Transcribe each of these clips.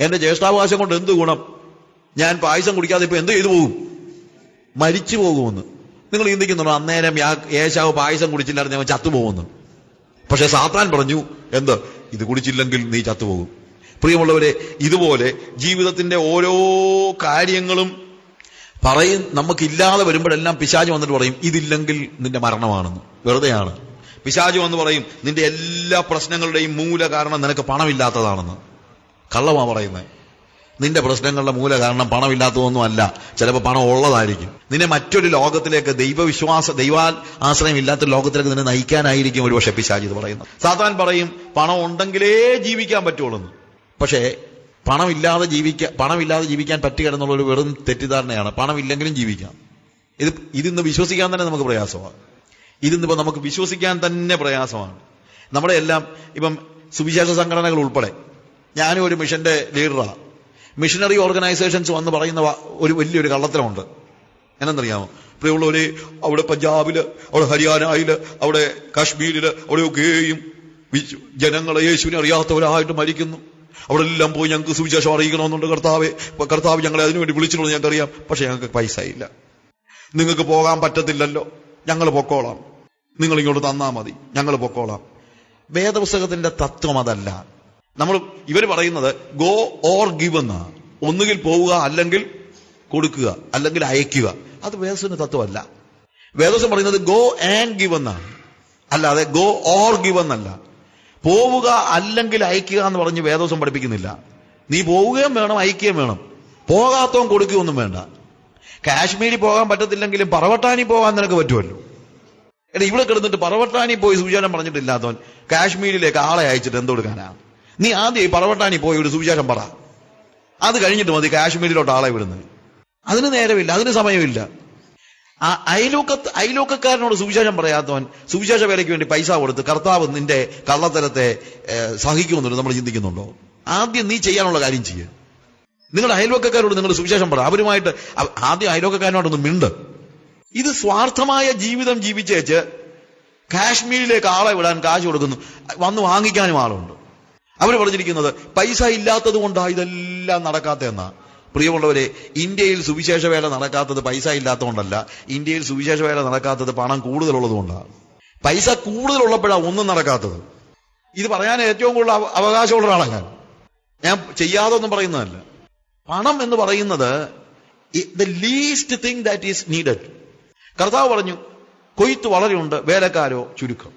എന്റെ ജ്യേഷ്ഠാവകാശം കൊണ്ട് എന്ത് ഗുണം? ഞാൻ പായസം കുടിക്കാതെ ഇപ്പൊ എന്ത് ചെയ്തു പോകും? മരിച്ചു പോകുമെന്ന്. നിങ്ങൾ ചിന്തിക്കുന്നുണ്ടോ? അന്നേരം യേശാവ് പായസം കുടിച്ചില്ലായിരുന്നു ഞാൻ ചത്തുപോകുമെന്ന്. പക്ഷെ സാത്താൻ പറഞ്ഞു എന്ത്? ഇത് കുടിച്ചില്ലെങ്കിൽ നീ ചത്തുപോകും. പ്രിയമുള്ളവരെ ഇതുപോലെ ജീവിതത്തിന്റെ ഓരോ കാര്യങ്ങളും പറയും നമുക്കില്ലാതെ വരുമ്പോഴെല്ലാം പിശാജ് വന്നിട്ട് പറയും ഇതില്ലെങ്കിൽ നിന്റെ മരണമാണെന്ന്. വെറുതെയാണ്. പിശാജ് വന്ന് പറയും നിന്റെ എല്ലാ പ്രശ്നങ്ങളുടെയും മൂല കാരണം നിനക്ക് പണമില്ലാത്തതാണെന്ന്. കള്ളമാ പറയുന്നത് നിന്റെ പ്രശ്നങ്ങളുടെ മൂല കാരണം പണമില്ലാത്തതൊന്നും അല്ല ചിലപ്പോൾ പണം ഉള്ളതായിരിക്കും. നിന്നെ മറ്റൊരു ലോകത്തിലേക്ക് ദൈവവിശ്വാസ ദൈവാൽ ആശ്രയം ഇല്ലാത്ത ലോകത്തിലേക്ക് നിന്നെ നയിക്കാനായിരിക്കും ഒരു പക്ഷെ പിശാജ് ഇത് പറയുന്നത്. സാത്താൻ പറയും പണം ഉണ്ടെങ്കിലേ ജീവിക്കാൻ പറ്റുള്ളൂ. പക്ഷേ പണമില്ലാതെ ജീവിക്കാൻ പണമില്ലാതെ ജീവിക്കാൻ പറ്റുക എന്നുള്ള ഒരു വെറും തെറ്റിദ്ധാരണയാണ്. പണമില്ലെങ്കിലും ജീവിക്കാം. ഇത് ഇതിന്ന് വിശ്വസിക്കാൻ തന്നെ നമുക്ക് പ്രയാസമാണ്. ഇതിന്നിപ്പോൾ നമുക്ക് വിശ്വസിക്കാൻ തന്നെ പ്രയാസമാണ്. നമ്മുടെ എല്ലാം ഇപ്പം സുവിശേഷ സംഘടനകൾ ഉൾപ്പെടെ ഞാനും ഒരു മിഷന്റെ ലീഡറാണ് മിഷനറി ഓർഗനൈസേഷൻസ് വന്ന് പറയുന്ന ഒരു വലിയൊരു കള്ളത്തരമുണ്ട്. എന്നറിയാമോ പ്രിയമുള്ളവരെ അവിടെ പഞ്ചാബിൽ അവിടെ ഹരിയാനയിൽ അവിടെ കാശ്മീരിൽ അവിടെയൊക്കെയും ജനങ്ങളെ യേശുവിനെ അറിയാത്തവരായിട്ട് മരിക്കുന്നു. അവിടെ എല്ലാം പോയി ഞങ്ങൾക്ക് സുവിശേഷം അറിയിക്കണമെന്നുണ്ട് കർത്താവെ. കർത്താവ് ഞങ്ങളെ അതിനുവേണ്ടി വിളിച്ചിട്ടുള്ളത് ഞങ്ങൾക്കറിയാം. പക്ഷെ ഞങ്ങൾക്ക് പൈസ ഇല്ല. നിങ്ങൾക്ക് പോകാൻ പറ്റത്തില്ലല്ലോ. ഞങ്ങൾ പൊക്കോളാം. നിങ്ങൾ ഇങ്ങോട്ട് മതി. ഞങ്ങൾ പൊക്കോളാം. വേദപുസ്തകത്തിന്റെ തത്വം അതല്ല. നമ്മൾ ഇവർ പറയുന്നത് ഗോ ഓർ ഗിവ് എന്നാ. ഒന്നുകിൽ പോവുക അല്ലെങ്കിൽ കൊടുക്കുക അല്ലെങ്കിൽ അയക്കുക. അത് വേദത്തിന്റെ തത്വമല്ല. വേദസ്വം പറയുന്നത് ഗോ ആൻഡ് ഗിവ് എന്നാണ് അല്ലാതെ ഗോ ഓർ ഗിവ് എന്നല്ല. പോവുക അല്ലെങ്കിൽ അയക്കുക എന്ന് പറഞ്ഞ് വേദോസം പഠിപ്പിക്കുന്നില്ല. നീ പോവുകയും വേണം അയക്കുകയും വേണം. പോകാത്തവൻ കൊടുക്കുകയൊന്നും വേണ്ട. കാശ്മീരിൽ പോകാൻ പറ്റത്തില്ലെങ്കിലും പറവട്ടാനി പോകാൻ നിനക്ക് പറ്റുമല്ലോ. എടാ ഇവിടെ കിടന്നിട്ട് പറവട്ടാനി പോയി സൂചന പറഞ്ഞിട്ടില്ലാത്തവൻ കാശ്മീരിലേക്ക് ആളെ അയച്ചിട്ട് എന്ത് കൊടുക്കാനാ? നീ ആദ്യം പറവട്ടാനി പോയി ഒരു സുവിശേഷം പറ. അത് കഴിഞ്ഞിട്ട് മതി കാശ്മീരിലോട്ട് ആളെ വിടുന്നത്. അതിന് നേരമില്ല അതിന് സമയമില്ല. ആ അയലോക്കത്ത് അയലോക്കക്കാരനോട് സുവിശേഷം പറയാത്തവൻ സുവിശേഷ വേലയ്ക്ക് വേണ്ടി പൈസ കൊടുത്ത് കർത്താവ് നിന്റെ കള്ളത്തരത്തെ സഹിക്കുമെന്നുണ്ട് നമ്മൾ ചിന്തിക്കുന്നുണ്ടോ? ആദ്യം നീ ചെയ്യാനുള്ള കാര്യം ചെയ്യുക നിങ്ങളുടെ അയൽവക്കക്കാരോട് നിങ്ങൾ സുവിശേഷം പറ. അവരുമായിട്ട് അവ- ആദ്യം അയൽവക്കക്കാരനോടൊന്ന് മിണ്ട്. ഇത് സ്വാർത്ഥമായ ജീവിതം ജീവിച്ചേച്ച് കാശ്മീരിലേക്ക് ആളെ വിടാൻ കാശ് കൊടുക്കുന്നു. വന്ന് വാങ്ങിക്കാനും ആളുണ്ട്. അവർ പറഞ്ഞിരിക്കുന്നത് പൈസ ഇല്ലാത്തത് കൊണ്ടാണ് ഇതെല്ലാം നടക്കാത്തതെന്നാ പ്രിയമുള്ളവരെ ഇന്ത്യയിൽ സുവിശേഷ വേല നടക്കാത്തത് പൈസ ഇല്ലാത്തതുകൊണ്ടല്ല ഇന്ത്യയിൽ സുവിശേഷ വേല നടക്കാത്തത് പണം കൂടുതലുള്ളത് കൊണ്ടാണ് പൈസ കൂടുതലുള്ളപ്പോഴാണ് ഒന്നും നടക്കാത്തത്. ഇത് പറയാൻ ഏറ്റവും കൂടുതൽ അവകാശമുള്ള ഒരാളാണ് ഞാൻ. ഞാൻ ചെയ്യാതൊന്നും പറയുന്നതല്ല. പണം എന്ന് പറയുന്നത് the least thing that is needed കർത്താവ് പറഞ്ഞു കൊയ്ത്ത് വളരെയുണ്ട് വേലക്കാരോ ചുരുക്കം.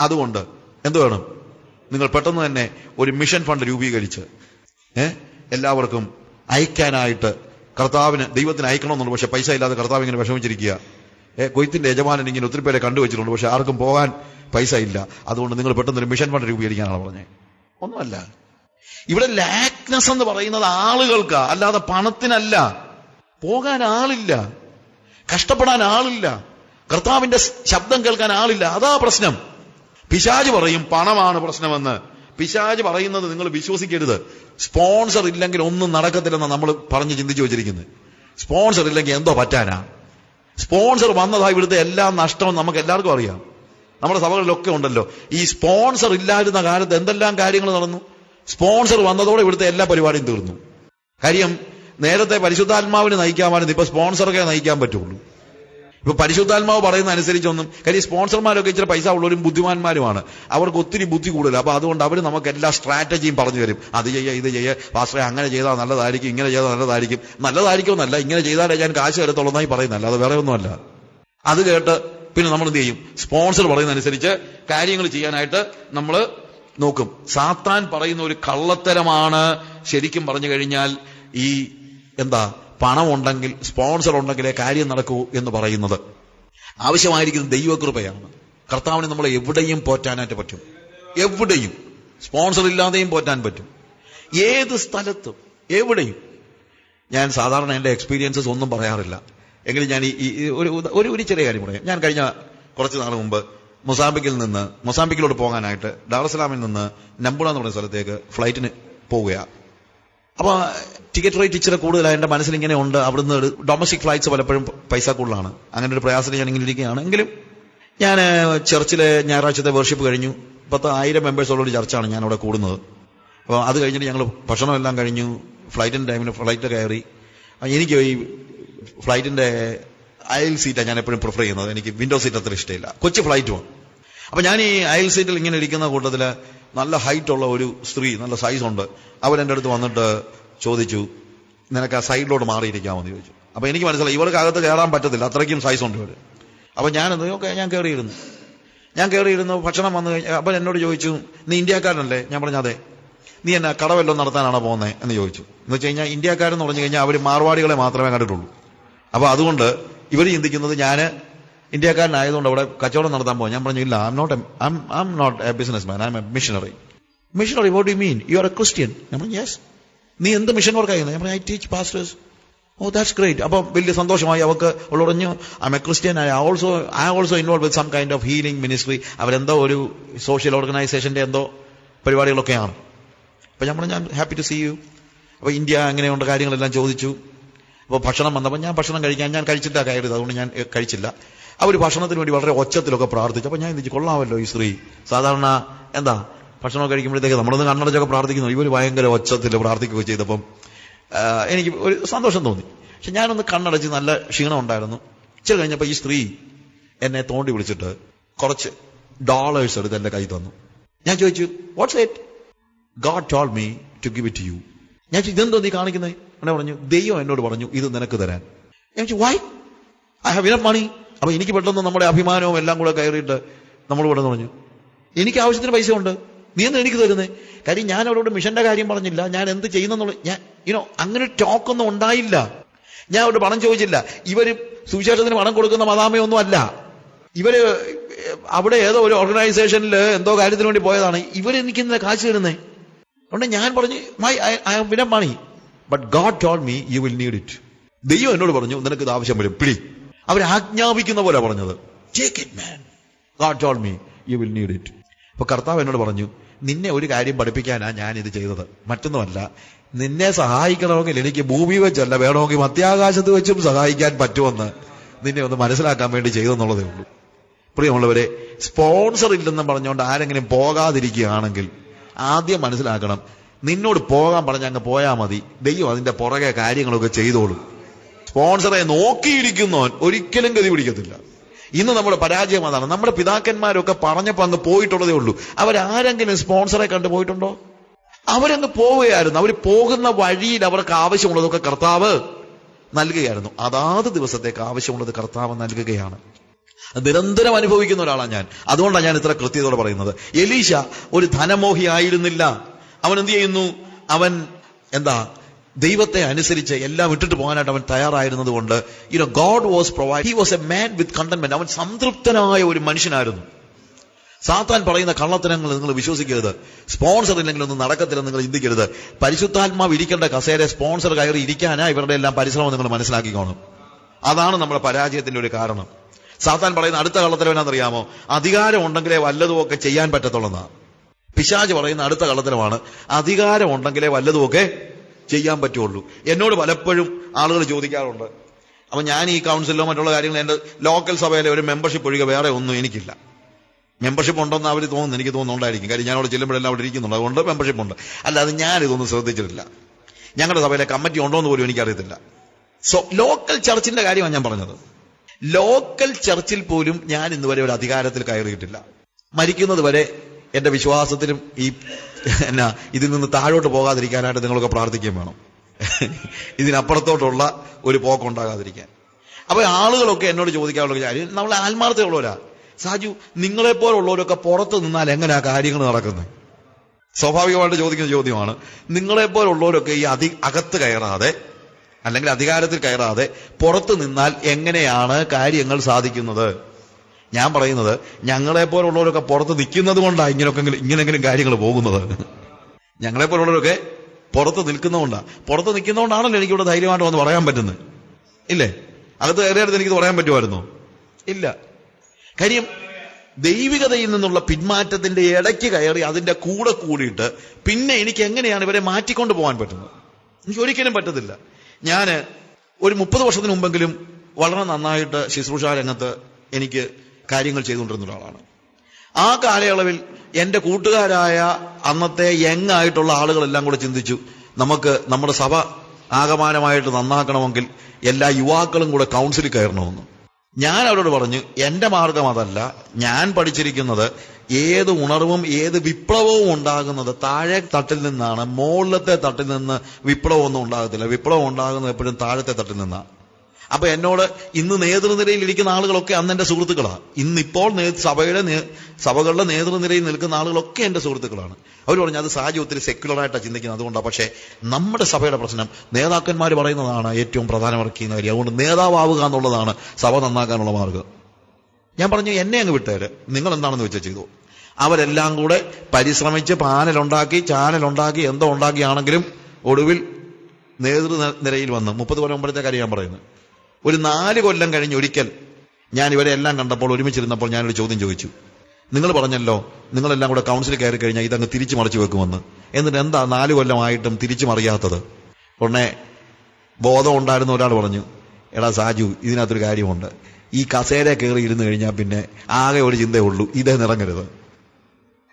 അതുകൊണ്ട് എന്ത് വേണം? നിങ്ങൾ പെട്ടെന്ന് തന്നെ ഒരു മിഷൻ ഫണ്ട് രൂപീകരിച്ച് എല്ലാവർക്കും അയക്കാനായിട്ട് കർത്താവിന് ദൈവത്തിന് അയക്കണമെന്നുണ്ട്. പക്ഷെ പൈസ ഇല്ലാതെ കർത്താവ് ഇങ്ങനെ വിഷമിച്ചിരിക്കുക. കൊയ്ത്തിന്റെ യജമാനൻ ഇങ്ങനെ ഒത്തിരി പേരെ കണ്ടുവച്ചിട്ടുണ്ട്. പക്ഷെ ആർക്കും പോകാൻ പൈസ ഇല്ല. അതുകൊണ്ട് നിങ്ങൾ പെട്ടെന്ന് ഒരു മിഷൻ ഫണ്ട് രൂപീകരിക്കാനാണ് പറഞ്ഞത്. ഒന്നുമല്ല. ഇവിടെ ലാക്നെസ് എന്ന് പറയുന്നത് ആളുകൾക്ക്. അല്ലാതെ പണത്തിനല്ല. പോകാൻ ആളില്ല. കഷ്ടപ്പെടാൻ ആളില്ല. കർത്താവിന്റെ ശബ്ദം കേൾക്കാൻ ആളില്ല. അതാ പ്രശ്നം. പിശാജ് പറയും പണമാണ് പ്രശ്നമെന്ന്. പിശാജ് പറയുന്നത് നിങ്ങൾ വിശ്വസിക്കരുത്. സ്പോൺസർ ഇല്ലെങ്കിൽ ഒന്നും നടക്കത്തില്ലെന്ന് നമ്മൾ പറഞ്ഞ് ചിന്തിച്ചു വെച്ചിരിക്കുന്നത്. സ്പോൺസർ ഇല്ലെങ്കിൽ എന്തോ പറ്റാനാ. സ്പോൺസർ വന്നതാ ഇവിടുത്തെ എല്ലാ നഷ്ടവും നമുക്ക് എല്ലാവർക്കും അറിയാം. നമ്മുടെ സഭകളിലൊക്കെ ഉണ്ടല്ലോ. ഈ സ്പോൺസർ ഇല്ലായിരുന്ന കാലത്ത് എന്തെല്ലാം കാര്യങ്ങൾ നടന്നു? സ്പോൺസർ വന്നതോടെ ഇവിടുത്തെ എല്ലാ പരിപാടിയും തീർന്നു. കാര്യം നേരത്തെ പരിശുദ്ധാത്മാവിന് നയിക്കാമായിരുന്നു ഇപ്പൊ സ്പോൺസർക്കെ നയിക്കാൻ പറ്റുള്ളൂ. ഇപ്പൊ പരിശുദ്ധാത്മാവ് പറയുന്ന അനുസരിച്ചൊന്നും കാര്യം സ്പോൺസർമാരൊക്കെ ഇച്ചിരി പൈസ ഉള്ളവരും ബുദ്ധിമാന്മാരുമാണ്. അവർക്ക് ഒത്തിരി ബുദ്ധി കൂടുതൽ അപ്പൊ അതുകൊണ്ട് അവർ നമുക്ക് എല്ലാ സ്ട്രാറ്റജിയും പറഞ്ഞു തരും. അത് ചെയ്യുക ഇത് ചെയ്യുക പാസ്റ്ററെ അങ്ങനെ ചെയ്താൽ നല്ലതായിരിക്കും ഇങ്ങനെ ചെയ്താൽ നല്ലതായിരിക്കും. നല്ലതായിരിക്കും എന്നല്ല ഇങ്ങനെ ചെയ്താലേ ഞാൻ കാശ് തരത്തുള്ളതായി പറയുന്നല്ല അത് വേറെ ഒന്നുമല്ല. അത് കേട്ട് പിന്നെ നമ്മൾ എന്ത് ചെയ്യും? സ്പോൺസർ പറയുന്ന അനുസരിച്ച് കാര്യങ്ങൾ ചെയ്യാനായിട്ട് നമ്മൾ നോക്കും. സാത്താൻ പറയുന്ന ഒരു കള്ളത്തരമാണ് ശരിക്കും പറഞ്ഞു കഴിഞ്ഞാൽ ഈ എന്താ പണം ഉണ്ടെങ്കിൽ സ്പോൺസർ ഉണ്ടെങ്കിലേ കാര്യം നടക്കൂ എന്ന് പറയുന്നത് ആവശ്യമായിരിക്കുന്നത് ദൈവകൃപയാണ്. കർത്താവിനെ നമ്മൾ എവിടെയും പോറ്റാനായിട്ട് പറ്റും. എവിടെയും. സ്പോൺസർ ഇല്ലാതെയും പോറ്റാൻ പറ്റും. ഏത് സ്ഥലത്തും. എവിടെയും. ഞാൻ സാധാരണ എന്റെ എക്സ്പീരിയൻസസ് ഒന്നും പറയാറില്ല. എങ്കിലും ഞാൻ ഈ ഒരു ഒരു ചെറിയ കാര്യം പറയാം. ഞാൻ കഴിഞ്ഞ കുറച്ച് നാൾ മുമ്പ് മൊസാമ്പിക്കിൽ നിന്ന് മൊസാമ്പിക്കിലോട്ട് പോകാനായിട്ട് ഡാർസലാമിൽ നിന്ന് നമ്പുള എന്ന് പറയുന്ന സ്ഥലത്തേക്ക് ഫ്ലൈറ്റിന് പോവുകയാണ് അപ്പൊ ടിക്കറ്റ് റേറ്റ് ഇച്ചിരി കൂടുതലാണ് എന്റെ മനസ്സിൽ ഇങ്ങനെ ഉണ്ട്. അവിടുന്ന് ഡൊമസ്റ്റിക് ഫ്ലൈറ്റ്സ് പലപ്പോഴും പൈസ കൂടുതലാണ്. അങ്ങനെ ഒരു പ്രയാസത്തിൽ ഞാൻ ഇങ്ങനെ ഇരിക്കുകയാണ്. എങ്കിലും ഞാൻ ചർച്ചിലെ ഞായറാഴ്ചത്തെ വർഷിപ്പ് കഴിഞ്ഞു. പത്ത് ആയിരം ഒരു ചർച്ചാണ് ഞാൻ അവിടെ കൂടുന്നത്. അപ്പോൾ അത് കഴിഞ്ഞിട്ട് ഞങ്ങൾ ഭക്ഷണമെല്ലാം കഴിഞ്ഞു. ഫ്ലൈറ്റിന്റെ ടൈമിൽ ഫ്ലൈറ്റ് കയറി. എനിക്ക് ഈ ഫ്ലൈറ്റിന്റെ അയൽ സീറ്റാണ് ഞാൻ എപ്പോഴും പ്രിഫർ ചെയ്യുന്നത്. എനിക്ക് വിൻഡോ സീറ്റ് അത്ര ഇഷ്ടമില്ല. കൊച്ചു ഫ്ലൈറ്റുമാണ് അപ്പൊ ഞാൻ ഈ അയൽ സീറ്റിൽ ഇങ്ങനെ ഇരിക്കുന്ന കൂട്ടത്തിൽ നല്ല ഹൈറ്റ് ഉള്ള ഒരു സ്ത്രീ നല്ല സൈസ് ഉണ്ട്. അവരെന്റെ അടുത്ത് വന്നിട്ട് ചോദിച്ചു നിനക്ക് ആ സൈഡിലോട്ട് മാറിയിരിക്കാമോ? എന്ന് ചോദിച്ചു. അപ്പോൾ എനിക്ക് മനസ്സിലായി ഇവർക്ക് അകത്ത് കയറാൻ പറ്റത്തില്ല. അത്രയ്ക്കും സൈസ് ഉണ്ട് അപ്പോൾ അപ്പൊ ഞാനെന്ത് ഓക്കെ ഞാൻ കയറിയിരുന്നു ഞാൻ കയറിയിരുന്നു ഭക്ഷണം വന്നു കഴിഞ്ഞാൽ അപ്പം എന്നോട് ചോദിച്ചു നീ ഇന്ത്യക്കാരനല്ലേ? ഞാൻ പറഞ്ഞു അതെ. നീ എന്നാ കടവല്ലോ നടത്താനാണോ പോകുന്നത് എന്ന് ചോദിച്ചു. എന്ന് വെച്ച് കഴിഞ്ഞാൽ ഇന്ത്യക്കാരെന്ന് പറഞ്ഞു കഴിഞ്ഞാൽ അവർ മാർവാടികളെ മാത്രമേ കണ്ടിട്ടുള്ളൂ. അപ്പോൾ അതുകൊണ്ട് ഇവർ ചിന്തിക്കുന്നത് ഞാൻ ഇന്ത്യക്കാരനായതുകൊണ്ട് അവിടെ കച്ചവടം നടത്താൻ പോകും ഞാൻ പറഞ്ഞു ഇല്ല I'm not I am not a business man I'm a missionary missionary what you mean you are a Christian ഞാൻ പറഞ്ഞു യെസ് നീ എന്ത് മിഷൻ വർക്ക് ആയിരുന്നു ഞാൻ പറഞ്ഞു I teach pastors oh that's great അപ്പം വലിയ സന്തോഷമായി അവർക്ക് ഉള്ളറിഞ്ഞു I am a Christian I also I also involve with some kind of healing ministry അവരെന്തോ ഒരു സോഷ്യൽ ഓർഗനൈസേഷന്റെ എന്തോ പരിപാടികളൊക്കെയാണ്. അപ്പോൾ ഞാൻ പറഞ്ഞു ഞാൻ ഹാപ്പി ടു സീ യു അപ്പോൾ ഇന്ത്യ അങ്ങനെയുള്ള കാര്യങ്ങളെല്ലാം ചോദിച്ചു. അപ്പോൾ ഭക്ഷണം വന്നപ്പോൾ ഞാൻ ഭക്ഷണം കഴിക്കാൻ ഞാൻ കഴിച്ചിട്ടാണ് കയറിയത്. അതുകൊണ്ട് ഞാൻ കഴിച്ചില്ല. അവർ ഭക്ഷണത്തിന് വേണ്ടി വളരെ ഒച്ചത്തിലൊക്കെ പ്രാർത്ഥിച്ചു. അപ്പോൾ ഞാൻ ചിന്തിച്ചു കൊള്ളാമല്ലോ ഈ സ്ത്രീ. സാധാരണ എന്താ? ഭക്ഷണം കഴിക്കുമ്പോഴത്തേക്ക് നമ്മളൊന്ന് കണ്ണടച്ചൊക്കെ പ്രാർത്ഥിക്കുന്നു. ഇവർ ഭയങ്കര ഒച്ചത്തിൽ പ്രാർത്ഥിക്കുകയൊക്കെ ചെയ്തപ്പം എനിക്ക് ഒരു സന്തോഷം തോന്നി. പക്ഷെ ഞാനൊന്ന് കണ്ണടച്ച് നല്ല ക്ഷീണം ഉണ്ടായിരുന്നു. ഇച്ചിരി കഴിഞ്ഞപ്പോൾ ഈ സ്ത്രീ എന്നെ തോണ്ടി വിളിച്ചിട്ട് കുറച്ച് ഡോളേഴ്സ് എടുത്ത് എന്റെ കൈ തന്നു. ഞാൻ ചോദിച്ചു what's it God told me to give it you ഞാൻ ചോദിച്ചു, ഇതെന്തോ നീ കാണിക്കുന്നത് എന്നെ പറഞ്ഞു ദൈവം എന്നോട് പറഞ്ഞു ഇത് നിനക്ക് തരാൻ. ഞാൻ ചോദിച്ചു why I have enough money അപ്പൊ എനിക്ക് പെട്ടെന്ന് നമ്മുടെ അഭിമാനവും എല്ലാം കൂടെ കയറിയിട്ട് നമ്മൾ ഇവിടെ പറഞ്ഞു എനിക്ക് ആവശ്യത്തിന് പൈസ ഉണ്ട്. നീ എന്ന് എനിക്ക് തരുന്നേ? കാര്യം ഞാൻ അവരോട് മിഷന്റെ കാര്യം പറഞ്ഞില്ല. ഞാൻ എന്ത് ചെയ്യുന്നെന്നുള്ള ഞാൻ യുനോ അങ്ങനെ ടോക്കൊന്നും ഉണ്ടായില്ല. ഞാൻ അവരോട് പണം ചോദിച്ചില്ല. ഇവർ സുവിശേഷത്തിന് പണം കൊടുക്കുന്ന മതാമയൊന്നും അല്ല. ഇവർ അവിടെ ഏതോ ഒരു ഓർഗനൈസേഷനിൽ എന്തോ കാര്യത്തിന് വേണ്ടി പോയതാണ്. ഇവരെനിക്ക് ഇന്നലെ കാശ് തരുന്നേ. അതുകൊണ്ട് ഞാൻ പറഞ്ഞു my I win a money but God told me you will need it ദൈവം എന്നോട് പറഞ്ഞു നിനക്ക് ഇത് ആവശ്യം വരും. പിടി അവർ ആജ്ഞാപിക്കുന്ന പോലെ പറഞ്ഞത്. Take it man God told me you will need it അപ്പൊ കർത്താവ് എന്നോട് പറഞ്ഞു നിന്നെ ഒരു കാര്യം പഠിപ്പിക്കാനാ ഞാൻ ഇത് ചെയ്തത്. മറ്റൊന്നുമല്ല നിന്നെ സഹായിക്കണമെങ്കിൽ എനിക്ക് ഭൂമി വെച്ചല്ല വേണമെങ്കിൽ മധ്യാകാശത്ത് വെച്ചും സഹായിക്കാൻ പറ്റുമെന്ന് നിന്നെ ഒന്ന് മനസ്സിലാക്കാൻ വേണ്ടി ചെയ്തെന്നുള്ളതേ ഉള്ളൂ. പ്രിയമുള്ളവരെ സ്പോൺസർ ഇല്ലെന്ന് പറഞ്ഞുകൊണ്ട് ആരെങ്കിലും പോകാതിരിക്കുകയാണെങ്കിൽ ആദ്യം മനസ്സിലാക്കണം നിന്നോട് പോകാൻ പറഞ്ഞ അങ്ങ് പോയാൽ മതി. ദൈവം അതിന്റെ പുറകെ കാര്യങ്ങളൊക്കെ ചെയ്തോളും. സ്പോൺസറെ നോക്കിയിരിക്കുന്നവൻ ഒരിക്കലും ഗതി പിടിക്കത്തില്ല. ഇന്ന് നമ്മുടെ പരാജയം അതാണ്. നമ്മുടെ പിതാക്കന്മാരൊക്കെ പറഞ്ഞപ്പോ അങ്ങ് പോയിട്ടുള്ളതേ ഉള്ളൂ. അവരാരെങ്കിലും സ്പോൺസറെ കണ്ടു പോയിട്ടുണ്ടോ? അവരങ്ങ് പോവുകയായിരുന്നു. അവർ പോകുന്ന വഴിയിൽ അവർക്ക് ആവശ്യമുള്ളതൊക്കെ കർത്താവ് നൽകുകയായിരുന്നു. അതാത് ദിവസത്തേക്ക് ആവശ്യമുള്ളത് കർത്താവ് നൽകുകയാണ്. നിരന്തരം അനുഭവിക്കുന്ന ഒരാളാണ് ഞാൻ. അതുകൊണ്ടാണ് ഞാൻ ഇത്ര കൃത്യതയോടെ പറയുന്നത്. എലീശ ഒരു ധനമോഹി ആയിരുന്നില്ല അവൻ എന്ത് ചെയ്യുന്നു? അവൻ എന്താ ദൈവത്തെ അനുസരിച്ച് എല്ലാം ഇട്ടിട്ട് പോകാനായിട്ട് അവൻ തയ്യാറായിരുന്നത് കൊണ്ട് you know God was provide he was a man with contentment അവൻ സംതൃപ്തനായ ഒരു മനുഷ്യനായിരുന്നു. സാത്താൻ പറയുന്ന കള്ളത്തരങ്ങൾ നിങ്ങൾ വിശ്വസിക്കരുത്. സ്പോൺസർ ഇല്ലെങ്കിൽ ഒന്നും നടക്കത്തില്ല നിങ്ങൾ ചിന്തിക്കരുത്. പരിശുദ്ധാത്മാവ് ഇരിക്കേണ്ട കസേര സ്പോൺസർ കയറി ഇരിക്കാനാ ഇവരുടെ എല്ലാം പരിശ്രമം നിങ്ങൾ മനസ്സിലാക്കിക്കോണം. അതാണ് നമ്മുടെ പരാജയത്തിന്റെ ഒരു കാരണം. സാത്താൻ പറയുന്ന അടുത്ത കള്ളത്തരവനാണെന്നറിയാമോ അധികാരം ഉണ്ടെങ്കിലേ വല്ലതും ഒക്കെ ചെയ്യാൻ പറ്റത്തുള്ളതാണ്. പിശാജ് പറയുന്ന അടുത്ത കള്ളത്തരമാണ് അധികാരം ഉണ്ടെങ്കിലേ വല്ലതുമൊക്കെ ചെയ്യാൻ പറ്റുള്ളൂ. എന്നോട് പലപ്പോഴും ആളുകൾ ചോദിക്കാറുണ്ട്. അപ്പം ഞാൻ ഈ കൗൺസിലോ മറ്റുള്ള കാര്യങ്ങൾ എന്റെ ലോക്കൽ സഭയിലെ ഒരു മെമ്പർഷിപ്പ് ഒഴികെ വേറെ ഒന്നും എനിക്കില്ല. മെമ്പർഷിപ്പ് ഉണ്ടെന്ന് അവർ തോന്നുന്നു എനിക്ക് തോന്നുന്നുണ്ടായിരിക്കും കാര്യം ഞാൻ അവിടെ ചെല്ലുമ്പോഴെല്ലാം അവിടെ ഇരിക്കുന്നുണ്ട്. അതുകൊണ്ട് മെമ്പർഷിപ്പ് ഉണ്ട്. അല്ലാതെ ഞാൻ ഇതൊന്നും ശ്രദ്ധിച്ചിട്ടില്ല. ഞങ്ങളുടെ സഭയിലെ കമ്മിറ്റി ഉണ്ടോ എന്ന് പോലും എനിക്കറിയത്തില്ല. സോ ലോക്കൽ ചർച്ചിന്റെ കാര്യമാണ് ഞാൻ പറഞ്ഞത്. ലോക്കൽ ചർച്ചിൽ പോലും ഞാൻ ഇന്നുവരെ ഒരു അധികാരത്തിൽ കയറിയിട്ടില്ല. മരിക്കുന്നത് വരെ എന്റെ വിശ്വാസത്തിലും ഈ എന്നാ ഇതിൽ നിന്ന് താഴോട്ട് പോകാതിരിക്കാനായിട്ട് നിങ്ങളൊക്കെ പ്രാർത്ഥിക്കുകയും വേണം. ഇതിനപ്പുറത്തോട്ടുള്ള ഒരു പോക്ക് ഉണ്ടാകാതിരിക്കാൻ അപ്പൊ ആളുകളൊക്കെ എന്നോട് ചോദിക്കാനുള്ള കാര്യം നമ്മൾ ആത്മാർത്ഥമുള്ളവരാ സാജു നിങ്ങളെപ്പോലുള്ളവരൊക്കെ പുറത്ത് നിന്നാൽ എങ്ങനെയാ കാര്യങ്ങൾ നടക്കുന്നത്? സ്വാഭാവികമായിട്ട് ചോദിക്കുന്ന ചോദ്യമാണ് നിങ്ങളെപ്പോലുള്ളവരൊക്കെ ഈ അധി അകത്ത് കയറാതെ അല്ലെങ്കിൽ അധികാരത്തിൽ കയറാതെ പുറത്ത് നിന്നാൽ എങ്ങനെയാണ് കാര്യങ്ങൾ സാധിക്കുന്നത്? ഞാൻ പറയുന്നത് ഞങ്ങളെപ്പോലുള്ളവരൊക്കെ പുറത്ത് നിൽക്കുന്നത് കൊണ്ടാണ് ഇങ്ങനെയൊക്കെ ഇങ്ങനെങ്കിലും കാര്യങ്ങൾ പോകുന്നത്. ഞങ്ങളെപ്പോലുള്ളവരൊക്കെ പുറത്ത് നിൽക്കുന്നതുകൊണ്ടാണ് പുറത്ത് നിൽക്കുന്നതുകൊണ്ടാണല്ലോ എനിക്കിവിടെ ധൈര്യമായിട്ട് വന്ന് പറയാൻ പറ്റുന്നത്. ഇല്ലേ? അകത്ത് കയറിയടുത്ത് എനിക്ക് പറയാൻ പറ്റുമായിരുന്നോ? ഇല്ല. കാര്യം ദൈവികതയിൽ നിന്നുള്ള പിന്മാറ്റത്തിന്റെ ഇടയ്ക്ക് കയറി അതിന്റെ കൂടെ കൂടിയിട്ട് പിന്നെ എനിക്ക് എങ്ങനെയാണ് ഇവരെ മാറ്റിക്കൊണ്ട് പോകാൻ പറ്റുന്നത്? എനിക്ക് ഒരിക്കലും പറ്റത്തില്ല. ഞാൻ ഒരു മുപ്പത് വർഷത്തിന് മുമ്പെങ്കിലും വളരെ നന്നായിട്ട് ശുശ്രൂഷ രംഗത്ത് എനിക്ക് കാര്യങ്ങൾ ചെയ്തുകൊണ്ടിരുന്ന ഒരാളാണ്. ആ കാലയളവിൽ എന്റെ കൂട്ടുകാരായ അന്നത്തെ യങ് ആയിട്ടുള്ള ആളുകളെല്ലാം കൂടെ ചിന്തിച്ചു നമുക്ക് നമ്മുടെ സഭ ആകമാനമായിട്ട് നന്നാക്കണമെങ്കിൽ എല്ലാ യുവാക്കളും കൂടെ കൗൺസിലിൽ കയറണമെന്ന്. ഞാൻ അവരോട് പറഞ്ഞു എന്റെ മാർഗം അതല്ല. ഞാൻ പഠിച്ചിരിക്കുന്നത് ഏത് ഉണർവും ഏത് വിപ്ലവവും ഉണ്ടാകുന്നത് താഴെ തട്ടിൽ നിന്നാണ്. മുകളിലത്തെ തട്ടിൽ നിന്ന് വിപ്ലവം ഒന്നും ഉണ്ടാകത്തില്ല. വിപ്ലവം ഉണ്ടാകുന്നത് എപ്പോഴും താഴത്തെ തട്ടിൽ നിന്നാണ്. അപ്പൊ എന്നോട് ഇന്ന് നേതൃനിരയിൽ ഇരിക്കുന്ന ആളുകളൊക്കെ അന്ന് എന്റെ സുഹൃത്തുക്കളാണ് ഇന്നിപ്പോൾ സഭയുടെ സഭകളുടെ നേതൃനിരയിൽ നിൽക്കുന്ന ആളുകളൊക്കെ എന്റെ സുഹൃത്തുക്കളാണ്. അവർ പറഞ്ഞു അത് സാഹചര്യം ഒത്തിരി സെക്യുലറായിട്ടാണ് ചിന്തിക്കുന്നത്. അതുകൊണ്ടാണ് പക്ഷേ നമ്മുടെ സഭയുടെ പ്രശ്നം നേതാക്കന്മാർ പറയുന്നതാണ് ഏറ്റവും പ്രധാനമാക്കുന്ന കാര്യം. അതുകൊണ്ട് നേതാവാവുക എന്നുള്ളതാണ് സഭ നന്നാക്കാനുള്ള മാർഗം. ഞാൻ പറഞ്ഞു എന്നെ അങ്ങ് വിട്ടേര്. നിങ്ങൾ എന്താണെന്ന് വെച്ചാൽ ചെയ്തു. അവരെല്ലാം കൂടെ പരിശ്രമിച്ച് പാനലുണ്ടാക്കി ചാനലുണ്ടാക്കി എന്തോ ഉണ്ടാക്കിയാണെങ്കിലും ഒടുവിൽ നേതൃനിരയിൽ വന്ന്. മുപ്പത് കൊല്ലം മുമ്പത്തെ കാര്യം ഞാൻ പറയുന്നത് ഒരു നാല് കൊല്ലം കഴിഞ്ഞ് ഒരിക്കൽ ഞാൻ ഇവരെ എല്ലാം കണ്ടപ്പോൾ ഒരുമിച്ചിരുന്നപ്പോൾ ഞാനൊരു ചോദ്യം ചോദിച്ചു. നിങ്ങൾ പറഞ്ഞല്ലോ നിങ്ങളെല്ലാം കൂടെ കൗൺസിൽ കയറി കഴിഞ്ഞാൽ ഇതങ്ങ് തിരിച്ചു മറിച്ചു വെക്കുമെന്ന്. എന്നിട്ട് എന്താ നാല് കൊല്ലമായിട്ടും തിരിച്ചു മറിയാത്തത് ഉടനെ ബോധം ഉണ്ടായിരുന്ന ഒരാൾ പറഞ്ഞു എടാ സാജു ഇതിനകത്തൊരു കാര്യമുണ്ട്. ഈ കസേര കയറി ഇരുന്ന് കഴിഞ്ഞാൽ പിന്നെ ആകെ ഒരു ചിന്തയേ ഉള്ളൂ ഇതേ നിറങ്ങരുത്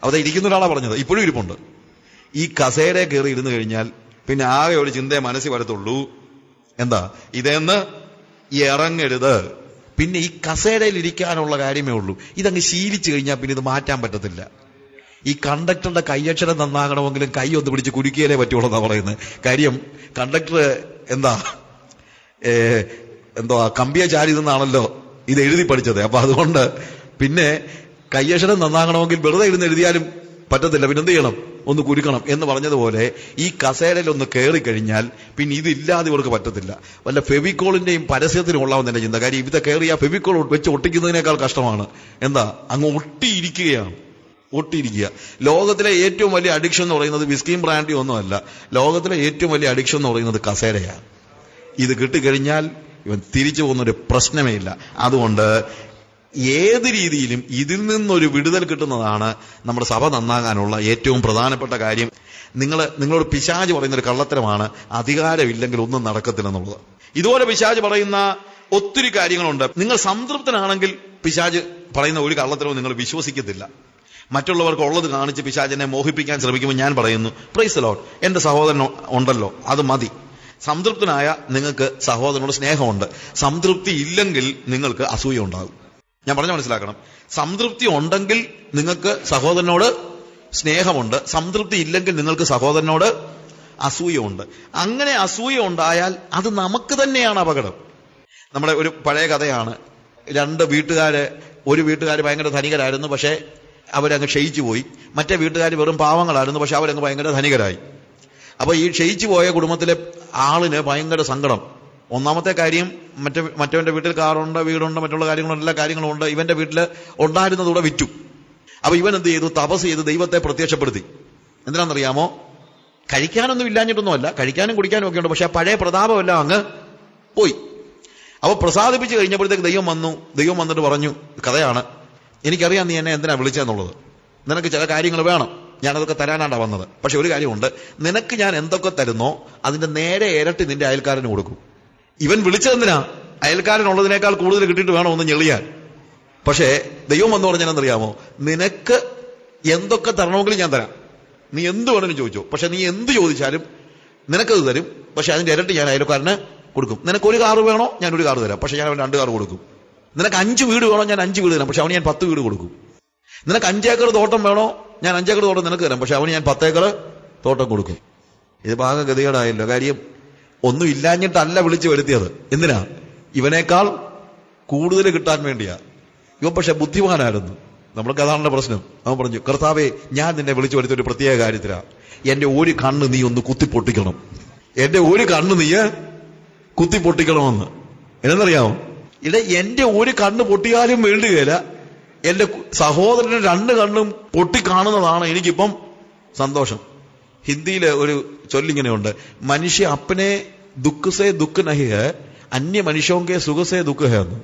അവിടെ ഇരിക്കുന്ന ഒരാളാണ് പറഞ്ഞത് ഇപ്പോഴും ഇരിപ്പുണ്ട്. ഈ കസേര കയറി ഇരുന്ന് കഴിഞ്ഞാൽ പിന്നെ ആകെ ഒരു ചിന്തയെ മനസ്സിൽ വരത്തുള്ളൂ. എന്താ? ഇതെന്ന് ഇറങ്ങരുത്. പിന്നെ ഈ കസേരയിൽ ഇരിക്കാനുള്ള കാര്യമേ ഉള്ളൂ. ഇതങ്ങ് ശീലിച്ചു കഴിഞ്ഞാൽ പിന്നെ ഇത് മാറ്റാൻ പറ്റത്തില്ല. ഈ കണ്ടക്ടറുടെ കൈയക്ഷരം നന്നാകണമെങ്കിലും കൈ ഒന്ന് പിടിച്ച് കുരുക്കിയാലേ പറ്റുള്ളൂ എന്നാ പറയുന്നത് കാര്യം കണ്ടക്ടർ എന്താ? എന്തോ കമ്പിയ ചാരി നിന്നാണല്ലോ ഇത് എഴുതി പഠിച്ചത്. അപ്പൊ അതുകൊണ്ട് പിന്നെ കയ്യക്ഷരം നന്നാകണമെങ്കിൽ വെറുതെ ഇരുന്ന് എഴുതിയാലും പറ്റത്തില്ല. പിന്നെ എന്ത് ചെയ്യണം? ഒന്ന് കുരുക്കണം എന്ന് പറഞ്ഞതുപോലെ ഈ കസേരയിൽ ഒന്ന് കയറി കഴിഞ്ഞാൽ പിന്നെ ഇതില്ലാതെ ഇവർക്ക് പറ്റത്തില്ല. വല്ല ഫെവിക്കോളിന്റെയും പരസ്യത്തിനും ഉള്ളാവുന്ന എന്റെ ചിന്ത. കാര്യം ഇവിടെ കയറി ആ ഫെവിക്കോൾ വെച്ച് ഒട്ടിക്കുന്നതിനേക്കാൾ കഷ്ടമാണ്. എന്താ? അങ്ങ് ഒട്ടിയിരിക്കുകയാണ്. ഒട്ടിയിരിക്കുക. ലോകത്തിലെ ഏറ്റവും വലിയ അഡിക്ഷൻ എന്ന് പറയുന്നത് വിസ്കിയും ബ്രാൻഡി ഒന്നുമല്ല. ലോകത്തിലെ ഏറ്റവും വലിയ അഡിക്ഷൻ എന്ന് പറയുന്നത് കസേരയാണ്. ഇത് കിട്ടിക്കഴിഞ്ഞാൽ ഇവൻ തിരിച്ചു പോകുന്ന ഒരു പ്രശ്നമേ ഇല്ല. അതുകൊണ്ട് ഏത് രീതിയിലും ഇതിൽ നിന്നൊരു വിടുതൽ കിട്ടുന്നതാണ് നമ്മുടെ സഭ നന്നാകാനുള്ള ഏറ്റവും പ്രധാനപ്പെട്ട കാര്യം. നിങ്ങൾ നിങ്ങളോട് പിശാജ് പറയുന്ന ഒരു കള്ളത്തരമാണ് അധികാരമില്ലെങ്കിൽ ഒന്നും നടക്കത്തില്ലെന്നുള്ളത്. ഇതുപോലെ പിശാജ് പറയുന്ന ഒത്തിരി കാര്യങ്ങളുണ്ട്. നിങ്ങൾ സംതൃപ്തനാണെങ്കിൽ പിശാജ് പറയുന്ന ഒരു കള്ളത്തരവും നിങ്ങൾ വിശ്വസിക്കത്തില്ല. മറ്റുള്ളവർക്ക് ഉള്ളത് കാണിച്ച് പിശാചിനെ മോഹിപ്പിക്കാൻ ശ്രമിക്കുമ്പോൾ ഞാൻ പറയുന്നു പ്രൈസ് ലോട്ട് എന്റെ സഹോദരൻ ഉണ്ടല്ലോ അത് മതി. സംതൃപ്തനായ നിങ്ങൾക്ക് സഹോദരനോട് സ്നേഹമുണ്ട്. സംതൃപ്തി ഇല്ലെങ്കിൽ നിങ്ങൾക്ക് അസൂയ ഉണ്ടാകും. ഞാൻ പറഞ്ഞ മനസ്സിലാക്കണം. സംതൃപ്തി ഉണ്ടെങ്കിൽ നിങ്ങൾക്ക് സഹോദരനോട് സ്നേഹമുണ്ട്. സംതൃപ്തി ഇല്ലെങ്കിൽ നിങ്ങൾക്ക് സഹോദരനോട് അസൂയമുണ്ട് അങ്ങനെ അസൂയ ഉണ്ടായാൽ അത് നമുക്ക് തന്നെയാണ് അപകടം. നമ്മുടെ ഒരു പഴയ കഥയാണ്. രണ്ട് വീട്ടുകാര് ഒരു വീട്ടുകാർ ഭയങ്കര ധനികരായിരുന്നു പക്ഷേ അവരങ്ങ് ക്ഷയിച്ചു പോയി. മറ്റേ വീട്ടുകാർ വെറും പാവങ്ങളായിരുന്നു പക്ഷെ അവരങ്ങ് ഭയങ്കര ധനികരായി. അപ്പോൾ ഈ ക്ഷയിച്ചു പോയ കുടുംബത്തിലെ ആളിന് ഭയങ്കര സങ്കടം. ഒന്നാമത്തെ കാര്യം മറ്റേ മറ്റവന്റെ വീട്ടിൽ കാറുണ്ട് വീടുണ്ട് മറ്റുള്ള കാര്യങ്ങളും എല്ലാ കാര്യങ്ങളും ഉണ്ട്. ഇവന്റെ വീട്ടിൽ ഉണ്ടായിരുന്നതൂടെ വിറ്റു. അപ്പൊ ഇവൻ എന്ത് ചെയ്തു? തപസ് ചെയ്ത് ദൈവത്തെ പ്രത്യക്ഷപ്പെടുത്തി. എന്തിനാണെന്നറിയാമോ? കഴിക്കാനൊന്നും ഇല്ലാഞ്ഞിട്ടൊന്നുമല്ല. കഴിക്കാനും കുടിക്കാനും ഒക്കെ ഉണ്ട്. പക്ഷെ ആ പഴയ പ്രതാപമെല്ലാം അങ്ങ് പോയി. അപ്പൊ പ്രസാദിപ്പിച്ച് കഴിഞ്ഞപ്പോഴത്തേക്ക് ദൈവം വന്നു. ദൈവം വന്നിട്ട് പറഞ്ഞു കഥയാണ്. എനിക്കറിയാം നീ എന്നെ എന്തിനാ വിളിച്ചെന്നുള്ളത് നിനക്ക് ചില കാര്യങ്ങൾ വേണം. ഞാനതൊക്കെ തരാനാണ് വന്നത്. പക്ഷെ ഒരു കാര്യമുണ്ട്. നിനക്ക് ഞാൻ എന്തൊക്കെ തരുന്നോ അതിന്റെ നേരെ ഇരട്ടി നിന്റെ അയൽക്കാരന് കൊടുക്കും. ഇവൻ വിളിച്ചതെന്തിനാ അയൽക്കാരനുള്ളതിനേക്കാൾ കൂടുതൽ കിട്ടിയിട്ട് വേണം ഒന്ന് ഞെളിയാൻ. പക്ഷേ ദൈവം വന്നു പറഞ്ഞാൽ എന്തറിയാമോ നിനക്ക് എന്തൊക്കെ തരണമെങ്കിലും ഞാൻ തരാം. നീ എന്ത് വേണമെങ്കിലും ചോദിച്ചോ. പക്ഷെ നീ എന്ത് ചോദിച്ചാലും നിനക്കത് തരും. പക്ഷെ അതിന്റെ ഇരട്ടി ഞാൻ അയൽക്കാരന് കൊടുക്കും. നിനക്ക് ഒരു കാറ് വേണോ? ഞാൻ ഒരു കാറ് തരാം. പക്ഷെ ഞാൻ അവൻ രണ്ട് കാറ് കൊടുക്കും. നിനക്ക് അഞ്ച് വീട് വേണോ? ഞാൻ അഞ്ച് വീട് തരാം. പക്ഷെ അവന് ഞാൻ പത്ത് വീട് കൊടുക്കും. നിനക്ക് അഞ്ചേക്കർ തോട്ടം വേണോ? ഞാൻ അഞ്ചേക്കർ തോട്ടം നിനക്ക് തരാം. പക്ഷെ അവന് ഞാൻ പത്തേക്കർ തോട്ടം കൊടുക്കും. ഇത് ഭാഗഗതികേടായല്ലോ കാര്യം ഒന്നും ഇല്ലാഞ്ഞിട്ടല്ല വിളിച്ചു വരുത്തിയത്. എന്തിനാ? ഇവനേക്കാൾ കൂടുതൽ കിട്ടാൻ വേണ്ടിയാ. ഇവ പക്ഷെ ബുദ്ധിമാനായിരുന്നു. നമ്മൾക്ക് അതാണ് പ്രശ്നം. അവൻ പറഞ്ഞു കർത്താവെ ഞാൻ നിന്നെ വിളിച്ചു വരുത്തിയ ഒരു പ്രത്യേക കാര്യത്തിലാ. എന്റെ ഒരു കണ്ണ് നീ ഒന്ന് കുത്തി പൊട്ടിക്കണം എന്റെ ഒരു കണ്ണ് നീ കുത്തി പൊട്ടിക്കണമെന്ന് എന്നറിയാമോ ഇട എന്റെ ഒരു കണ്ണ് പൊട്ടിയാലും വേണ്ടുകയില്ല എന്റെ സഹോദരന്റെ രണ്ട് കണ്ണും പൊട്ടിക്കാണുന്നതാണ് എനിക്കിപ്പം സന്തോഷം. ഹിന്ദിയിൽ ഒരു ചൊല്ലിങ്ങനെയുണ്ട്. മനുഷ്യ അപ്പനെ ദുഃഖസേ ദുഃഖ ഹെ അന്യ മനുഷ്യോങ്കെ സുഖസേ ദുഃഖ എന്ന്.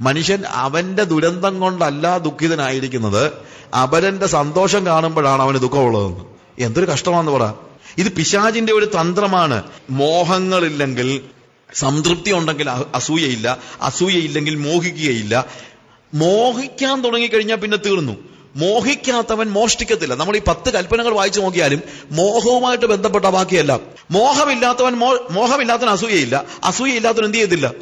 മനുഷ്യൻ അവന്റെ ദുരന്തം കൊണ്ടല്ല ദുഃഖിതനായിരിക്കുന്നത്. അവരന്റെ സന്തോഷം കാണുമ്പോഴാണ് അവന് ദുഃഖമുള്ളതെന്ന്. എന്തൊരു കഷ്ടമാണെന്ന് പറ. ഇത് പിശാചിന്റെ ഒരു തന്ത്രമാണ്. മോഹങ്ങളില്ലെങ്കിൽ സംതൃപ്തി ഉണ്ടെങ്കിൽ അസൂയയില്ല. അസൂയയില്ലെങ്കിൽ മോഹിക്കുകയില്ല. മോഹിക്കാൻ തുടങ്ങിക്കഴിഞ്ഞാൽ പിന്നെ തീർന്നു. മോഹിക്കാത്തവൻ മോഷ്ടിക്കത്തില്ല. നമ്മൾ ഈ പത്ത് കൽപ്പനകൾ വായിച്ചു നോക്കിയാലും മോഹവുമായിട്ട് ബന്ധപ്പെട്ട ബാക്കിയല്ല. മോഹമില്ലാത്തവൻ മോഹമില്ലാത്തവൻ അസൂയയില്ല. അസൂയയില്ലാത്തവൻ എന്ത് ചെയ്യത്തില്ല?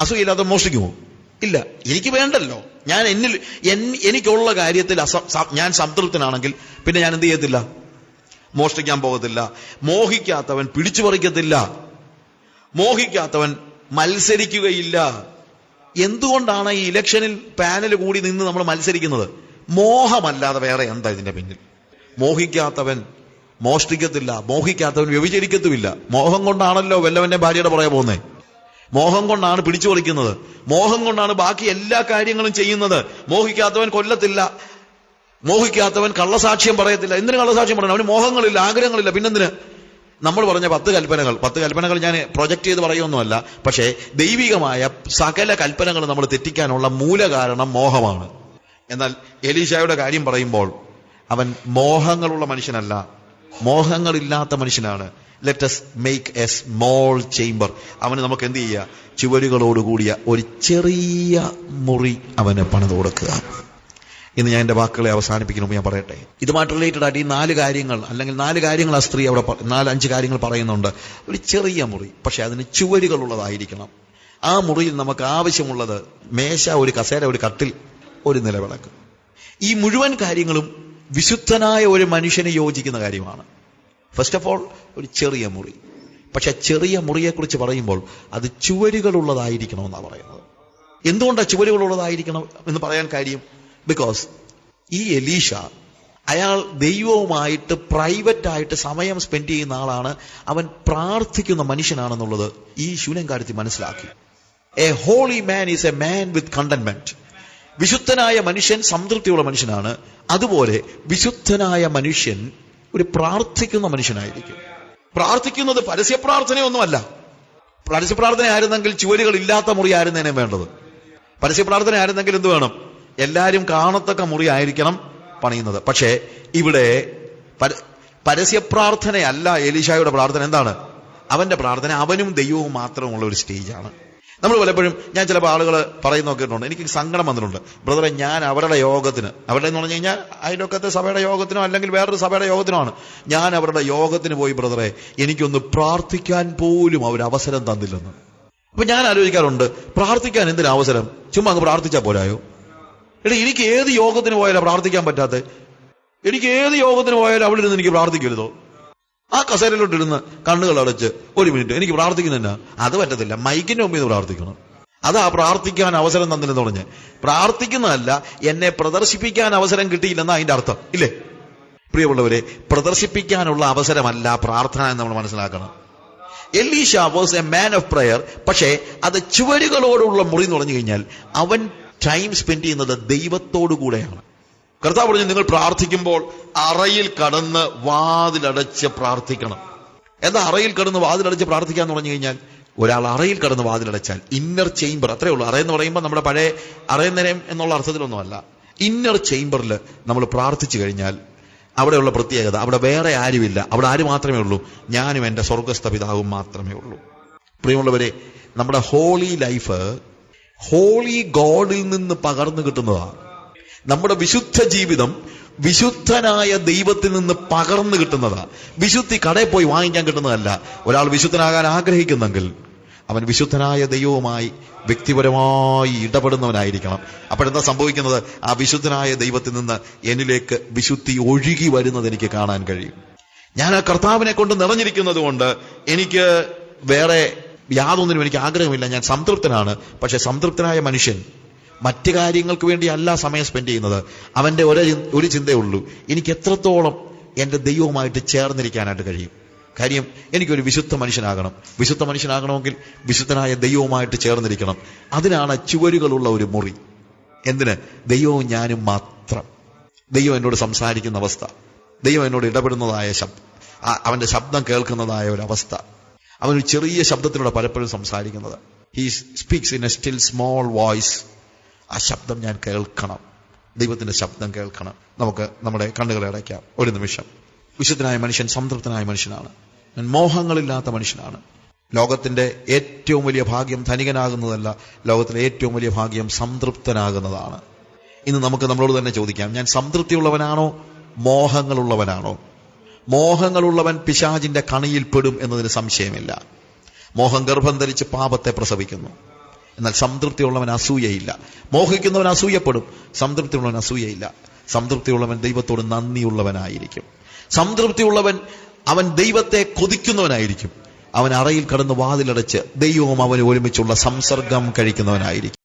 അസൂയയില്ലാത്തവൻ മോഷ്ടിക്കുമോ? ഇല്ല. എനിക്ക് വേണ്ടല്ലോ. ഞാൻ എന്നിൽ എനിക്കുള്ള കാര്യത്തിൽ ഞാൻ സംതൃപ്തനാണെങ്കിൽ പിന്നെ ഞാൻ എന്ത് ചെയ്യത്തില്ല? മോഷ്ടിക്കാൻ പോകത്തില്ല. മോഹിക്കാത്തവൻ പിടിച്ചു പറിക്കത്തില്ല. മോഹിക്കാത്തവൻ മത്സരിക്കുകയില്ല. എന്തുകൊണ്ടാണ് ഈ ഇലക്ഷനിൽ പാനൽ കൂടി നിന്ന് നമ്മൾ മത്സരിക്കുന്നത്? മോഹമല്ലാതെ വേറെ എന്താ ഇതിന്റെ പിന്നിൽ? മോഹിക്കാത്തവൻ മോഷ്ടിക്കത്തില്ല മോഹിക്കാത്തവൻ വ്യഭിചരിക്കത്തുമില്ല. മോഹം കൊണ്ടാണല്ലോ വല്ലവന്റെ ഭാര്യയുടെ പുറകെ പോകുന്നത് മോഹം കൊണ്ടാണ് പിടിച്ചു പറിക്കുന്നത് മോഹം കൊണ്ടാണ് ബാക്കി എല്ലാ കാര്യങ്ങളും ചെയ്യുന്നത്. മോഹിക്കാത്തവൻ കൊല്ലത്തില്ല. മോഹിക്കാത്തവൻ കള്ളസാക്ഷ്യം പറയത്തില്ല. എന്തിനു കള്ളസാക്ഷ്യം പറയണം? അവന് മോഹങ്ങളില്ല ആഗ്രഹങ്ങളില്ല. പിന്നെന്തിന്? നമ്മൾ പറഞ്ഞ പത്ത് കൽപ്പനകൾ. പത്ത് കൽപ്പനകൾ ഞാൻ പ്രൊജക്ട് ചെയ്ത് പറയുമൊന്നുമല്ല പക്ഷേ ദൈവികമായ സകല കൽപ്പനകൾ നമ്മൾ തെറ്റിക്കാനുള്ള മൂലകാരണം മോഹമാണ്. എന്നാൽ എലീശായുടെ കാര്യം പറയുമ്പോൾ അവൻ മോഹങ്ങളുള്ള മനുഷ്യനല്ല മോഹങ്ങളില്ലാത്ത മനുഷ്യനാണ്. Let's make a small chamber അവന് നമുക്ക് എന്ത് ചെയ്യുക ചുവരുകളോടുകൂടിയ ഒരു ചെറിയ മുറി അവന് പണിത് കൊടുക്കുക. ഇന്ന് ഞാൻ എന്റെ വാക്കുകളെ അവസാനിപ്പിക്കുന്ന ഞാൻ പറയട്ടെ. ഇതുമായിട്ട് റിലേറ്റഡ് ആയിട്ട് ഈ നാല് കാര്യങ്ങൾ അല്ലെങ്കിൽ നാല് കാര്യങ്ങൾ ആ സ്ത്രീ അവിടെ നാല് അഞ്ച് കാര്യങ്ങൾ പറയുന്നുണ്ട്. ഒരു ചെറിയ മുറി പക്ഷെ അതിന് ചുവരുകളുള്ളതായിരിക്കണം. ആ മുറിയിൽ നമുക്ക് ആവശ്യമുള്ളത് മേശ ഒരു കസേര ഒരു കട്ടിൽ ഒരു നിലവിളക്ക്. ഈ മുഴുവൻ കാര്യങ്ങളും വിശുദ്ധനായ ഒരു മനുഷ്യനെ യോജിക്കുന്ന കാര്യമാണ്. ഫസ്റ്റ് ഓഫ് ഓൾ ഒരു ചെറിയ മുറി. പക്ഷെ ചെറിയ മുറിയെക്കുറിച്ച് പറയുമ്പോൾ അത് ചുവരുകളുള്ളതായിരിക്കണമെന്നാണ് പറയുന്നത്. എന്തുകൊണ്ടാണ് ചുവരുകളുള്ളതായിരിക്കണം എന്ന് പറയാൻ കാര്യം? ബിക്കോസ് ഈ എലീഷ അയാൾ ദൈവവുമായിട്ട് പ്രൈവറ്റായിട്ട് സമയം സ്പെൻഡ് ചെയ്യുന്ന ആളാണ്. അവൻ പ്രാർത്ഥിക്കുന്ന മനുഷ്യനാണെന്നുള്ളത് ഈ ശൂന്യംകാര്യത്തിൽ മനസ്സിലാക്കി. A holy man is a man with contentment വിശുദ്ധനായ മനുഷ്യൻ സംതൃപ്തിയുള്ള മനുഷ്യനാണ്. അതുപോലെ വിശുദ്ധനായ മനുഷ്യൻ ഒരു പ്രാർത്ഥിക്കുന്ന മനുഷ്യനായിരിക്കും. പ്രാർത്ഥിക്കുന്നത് പരസ്യ പ്രാർത്ഥനയൊന്നുമല്ല. ആയിരുന്നെങ്കിൽ ചുവരുകൾ ഇല്ലാത്ത മുറി ആയിരുന്നേനെ വേണ്ടത്. പരസ്യ പ്രാർത്ഥന ആയിരുന്നെങ്കിൽ എന്ത് വേണം? എല്ലാവരും കാണത്തക്ക മുറി ആയിരിക്കണം പണിയുന്നത്. പക്ഷേ ഇവിടെ പരസ്യ പ്രാർത്ഥനയല്ല പ്രാർത്ഥന എന്താണ്? അവന്റെ പ്രാർത്ഥന അവനും ദൈവവും മാത്രമുള്ള ഒരു സ്റ്റേജാണ്. നമ്മൾ പലപ്പോഴും ഞാൻ ചിലപ്പോൾ ആളുകൾ പറയുന്ന നോക്കിയിട്ടുണ്ട്. എനിക്ക് സങ്കടം വന്നിട്ടുണ്ട്. ബ്രദറെ ഞാൻ അവരുടെ യോഗത്തിന് അവരുടെ എന്ന് പറഞ്ഞു കഴിഞ്ഞാൽ അയൽവക്കത്തെ സഭയുടെ യോഗത്തിനോ അല്ലെങ്കിൽ വേറൊരു സഭയുടെ യോഗത്തിനോ ആണ്. ഞാൻ അവരുടെ യോഗത്തിന് പോയി ബ്രദറെ എനിക്കൊന്ന് പ്രാർത്ഥിക്കാൻ പോലും അവർ അവസരം തന്നില്ലെന്ന്. അപ്പൊ ഞാൻ ആലോചിക്കാറുണ്ട് പ്രാർത്ഥിക്കാൻ എന്തിനു അവസരം? ചുമ്മാ അങ്ങ് പ്രാർത്ഥിച്ചാൽ പോരായോ? എടാ എനിക്ക് ഏത് യോഗത്തിന് പോയാലും പ്രാർത്ഥിക്കാൻ പറ്റാത്ത? എനിക്ക് ഏത് യോഗത്തിന് പോയാലും അവിടെ ഇരുന്ന് എനിക്ക് പ്രാർത്ഥിക്കരുതോ ആ കസേരയിലോട്ട് ഇരുന്ന് കണ്ണുകൾ അടച്ച് ഒരു മിനിറ്റ് എനിക്ക് പ്രാർത്ഥിക്കുന്നില്ല അത് പറ്റത്തില്ല. മൈക്കിന്റെ മുമ്പിൽ പ്രാർത്ഥിക്കണം. അതാ പ്രാർത്ഥിക്കാൻ അവസരം തന്നില്ലെന്ന് പറഞ്ഞ്. പ്രാർത്ഥിക്കുന്നതല്ല എന്നെ പ്രദർശിപ്പിക്കാൻ അവസരം കിട്ടിയില്ലെന്നാ അതിന്റെ അർത്ഥം. ഇല്ലേ? പ്രിയമുള്ളവരെ പ്രദർശിപ്പിക്കാനുള്ള അവസരമല്ല പ്രാർത്ഥന എന്ന് നമ്മൾ മനസ്സിലാക്കണം. Elisha was a man of prayer പക്ഷേ അത് ചുവരുകളോടുള്ള മുറി എന്ന് പറഞ്ഞു കഴിഞ്ഞാൽ അവൻ ടൈം സ്പെൻഡ് ചെയ്യുന്നത് ദൈവത്തോടു കൂടെയാണ്. കർത്താവ് പറഞ്ഞു നിങ്ങൾ പ്രാർത്ഥിക്കുമ്പോൾ അറയിൽ കടന്ന് വാതിലടച്ച് പ്രാർത്ഥിക്കണം. എന്താ അറയിൽ കടന്ന് വാതിലടച്ച് പ്രാർത്ഥിക്കാന്ന് പറഞ്ഞു കഴിഞ്ഞാൽ ഒരാൾ അറയിൽ കടന്ന് വാതിലടച്ചാൽ ഇന്നർ ചേംബർ അത്രേ ഉള്ളൂ. അറയെന്ന് പറയുമ്പോൾ നമ്മുടെ പഴയ അറയുന്നരം എന്നുള്ള അർത്ഥത്തിലൊന്നുമല്ല. ഇന്നർ ചേംബറിൽ നമ്മൾ പ്രാർത്ഥിച്ചു കഴിഞ്ഞാൽ അവിടെയുള്ള പ്രത്യേകത അവിടെ വേറെ ആരുമില്ല. അവിടെ ആര് മാത്രമേ ഉള്ളൂ? ഞാനും എന്റെ സ്വർഗസ്ഥ പിതാവും മാത്രമേ ഉള്ളൂ. പ്രിയമുള്ളവരെ നമ്മുടെ ഹോളി ലൈഫ് ഹോളി ഗോഡിൽ നിന്ന് പകർന്നു കിട്ടുന്നതാണ്. നമ്മുടെ വിശുദ്ധ ജീവിതം വിശുദ്ധനായ ദൈവത്തിൽ നിന്ന് പകർന്നു കിട്ടുന്നതാ. വിശുദ്ധി കടയിൽ പോയി വാങ്ങിക്കാൻ കിട്ടുന്നതല്ല. ഒരാൾ വിശുദ്ധനാകാൻ ആഗ്രഹിക്കുന്നെങ്കിൽ അവൻ വിശുദ്ധനായ ദൈവവുമായി വ്യക്തിപരമായി ഇടപെടുന്നവനായിരിക്കണം. അപ്പോഴെന്താ സംഭവിക്കുന്നത്? ആ വിശുദ്ധനായ ദൈവത്തിൽ നിന്ന് എന്നിലേക്ക് വിശുദ്ധി ഒഴുകി വരുന്നത് എനിക്ക് കാണാൻ കഴിയും. ഞാൻ ആ കർത്താവിനെ കൊണ്ട് നിറഞ്ഞിരിക്കുന്നത് കൊണ്ട് എനിക്ക് വേറെ യാതൊന്നിനും എനിക്ക് ആഗ്രഹമില്ല. ഞാൻ സംതൃപ്തനാണ്. പക്ഷെ സംതൃപ്തനായ മനുഷ്യൻ മറ്റു കാര്യങ്ങൾക്ക് വേണ്ടി അല്ല സമയം സ്പെൻഡ് ചെയ്യുന്നത്. അവന്റെ ഒരു ഒരു ചിന്തയേ ഉള്ളൂ. എനിക്ക് എത്രത്തോളം എന്റെ ദൈവവുമായിട്ട് ചേർന്നിരിക്കാനായിട്ട് കഴിയും? കാര്യം എനിക്കൊരു വിശുദ്ധ മനുഷ്യനാകണം. വിശുദ്ധ മനുഷ്യനാകണമെങ്കിൽ വിശുദ്ധനായ ദൈവവുമായിട്ട് ചേർന്നിരിക്കണം. അതിനാണ് ചുവരുകളുള്ള ഒരു മുറി. എന്തിന്? ദൈവവും ഞാനും മാത്രം. ദൈവം എന്നോട് സംസാരിക്കുന്ന അവസ്ഥ. ദൈവം എന്നോട് ഇടപെടുന്നതായ ശബ്ദ അവന്റെ ശബ്ദം കേൾക്കുന്നതായ ഒരു അവസ്ഥ. അവനൊരു ചെറിയ ശബ്ദത്തിലൂടെ പലപ്പോഴും സംസാരിക്കുന്നത്. He speaks in a still small voice ആ ശബ്ദം ഞാൻ കേൾക്കണം. ദൈവത്തിന്റെ ശബ്ദം കേൾക്കണം. നമുക്ക് നമ്മുടെ കണ്ണുകളെ അടയ്ക്കാം. ഒരു നിമിഷം. വിശുദ്ധനായ മനുഷ്യൻ സംതൃപ്തനായ മനുഷ്യനാണ്. മോഹങ്ങളില്ലാത്ത മനുഷ്യനാണ്. ലോകത്തിന്റെ ഏറ്റവും വലിയ ഭാഗ്യം ധനികനാകുന്നതല്ല ലോകത്തിലെ ഏറ്റവും വലിയ ഭാഗ്യം സംതൃപ്തനാകുന്നതാണ്. ഇന്ന് നമുക്ക് നമ്മളോട് തന്നെ ചോദിക്കാം ഞാൻ സംതൃപ്തിയുള്ളവനാണോ? മോഹങ്ങളുള്ളവനാണോ? മോഹങ്ങളുള്ളവൻ പിശാചിന്റെ കണിയിൽപ്പെടും എന്നതിന് സംശയമില്ല. മോഹം ഗർഭം ധരിച്ച് പാപത്തെ പ്രസവിക്കുന്നു. എന്നാൽ സംതൃപ്തിയുള്ളവൻ അസൂയയില്ല. മോഹിക്കുന്നവൻ അസൂയപ്പെടും. സംതൃപ്തിയുള്ളവൻ അസൂയയില്ല. സംതൃപ്തിയുള്ളവൻ ദൈവത്തോട് നന്ദിയുള്ളവനായിരിക്കും. സംതൃപ്തിയുള്ളവൻ അവൻ ദൈവത്തെ കൊതിക്കുന്നവനായിരിക്കും. അവൻ അറയിൽ കടന്ന് വാതിലടച്ച് ദൈവവും അവന് ഒരുമിച്ചുള്ള സംസർഗം കഴിക്കുന്നവനായിരിക്കും.